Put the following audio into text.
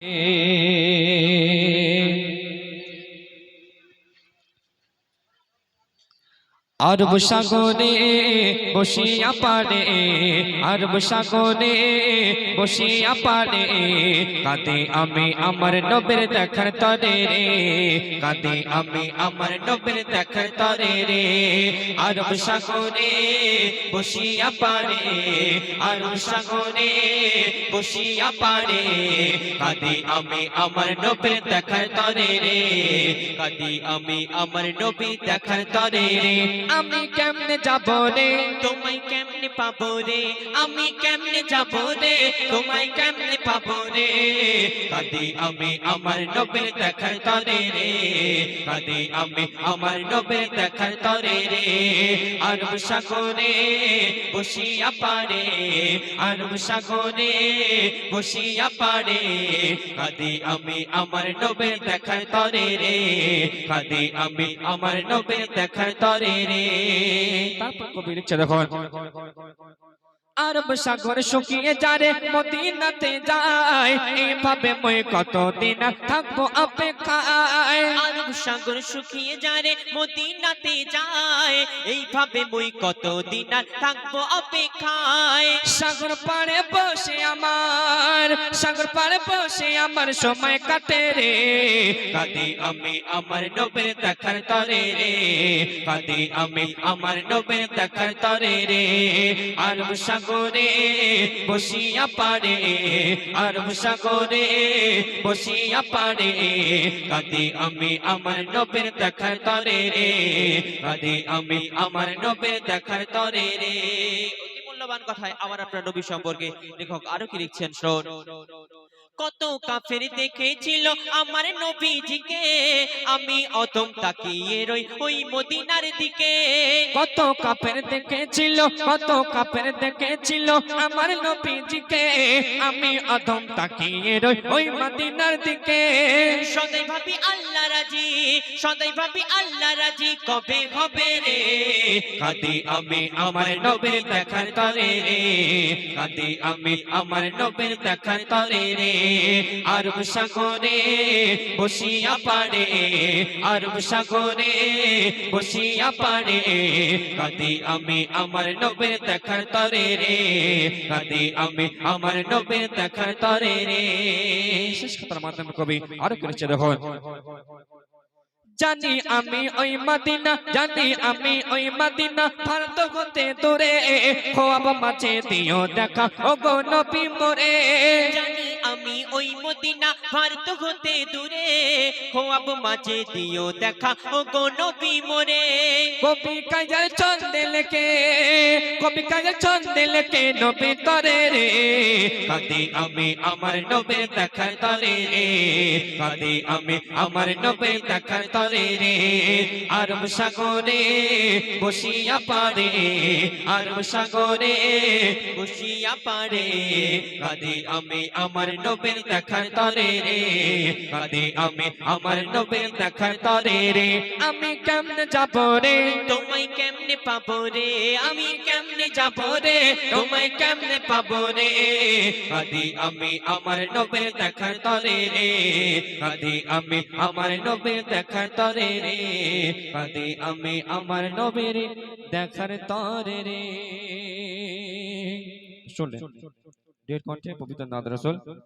Hey. আরব সাগরে বসিয়া পারে আরব সাগরে বসিয়া পারে কাঁদে আমি আমার নবের দেখার তরে রে কাঁদে আমি আমার নবের দেখার তরে রে আরব সাগরে বসিয়া পারে আরব সাগরে বসিয়া পারে কাঁদে আমি আমার নবের দেখার তরে রে কাঁদে আমি আমার নবী দেখার তরে রে। আমি কেমনে যাব রে? তোমায় কেমনে পাবো রে? আমি কেমনে যাব রে? তোমায় কেমনে পাবো রে? কাঁদে আমি আমার নবের দেখার তরে রে। কাঁদে আমি আমার নবের দেখার তরে রে। আরব সাগরে বসিয়া পারে। আরব সাগরে বসিয়া পারে। কাঁদে আমি আমার নবের দেখার তরে রে। কাঁদে আমি আমার নবের দেখার তরে রে। কবি লিখছে দেখুন। আরব সাগর শুকিয়ে যারে মদিনাতে যায়। এইভাবে মই কতদিন থাকব অপেক্ষায়? আরব সাগর শুকিয়ে যারে মদিনাতে যায়। এইভাবে মই কতদিন থাকব অপেক্ষায়? সাগর পাড়ে বসে আমার সাগর পাড়ে বসে আমার সময় কাটে রে। কাঁদে আমি আমার নবের দেখার তরে রে। কাঁদে আমি আমার নবের দেখার তরে রে। আরব সাগরে বসিয়া পারে, আরব সাগরে বসিয়া পারে। কাদে আমি আমার নবের দেখার তরে রে, কাদে আমি আমার নবের দেখার তরে রে। মূল্যবান কথায় আমার আপনার নবী সম্পর্কে লেখক আরও কি লিখছেন? শোন। কত কাফের দেখেছিল আমার নবীজিকে। আমি অতম তাকিয়ে রই ওই মদিনার দিকে। কত কাপের দেখেছিল কত কাপের দেখেছিল আমার নবীজিকে। আমি অধম তাকিয়ে রই ওই মদিনার দিকে। সদাই ভাবি আল্লাহ রাজি সদাই ভাবি আল্লাহ রাজি কবে হবে রে? কাঁদি আমি আমার নবের দেখার তরে রে। কাঁদি আমি আমার নবের দেখার তরে রে। আরব সাগরে বসিয়া পারে আরব সাগরে বসিয়া পারে কাঁদি আমি আমার নবের দেখার তরে রে। কাঁদি আমি আমার নবের দেখার তরে রে। শেষ কথার মাধ্যমে কবি আরও করেছে দেখুন। জানি আমি ওই মাদিনা জানি আমি ওই মাদিনা ফালতু হতে তোরে খোয়াব মাঝে দিও দেখা ও গো নবী মোরে মদিনা ভারত হতে দূরে। খোয়াব মাঝে দিও দেখা ও নবী মোরে। কবি কাজার চন্দে লেকে কবি কাজার চন্দে লেকে নবী তরে রে। কাঁদি আমি আমার নবে দেখার তরে রে। কাঁদি আমি আমার নবে দেখার তরে রে। আরব সাগরে বসিয়া পারে, আরব সাগরে বসিয়া পারে। কাঁদি আমি আমার নবে দেখার তরে রে। কাঁদি আমি আমার নবে দেখার তরে রে। আমি কেমনে যাব রে? তোমায় কেমনে পাবো রে? আমি কেমনে যাব রে? তোমায় কেমনে পাবো রে? আদি আমি আমার নবে দেখার তরে রে। আদি আমি আমার নবে দেখার তরে রে। আদি আমি আমার নবের দেখার তরে রে। শুনলেন? ডেট কণ্ঠে পবিত্র নাদ রসুল।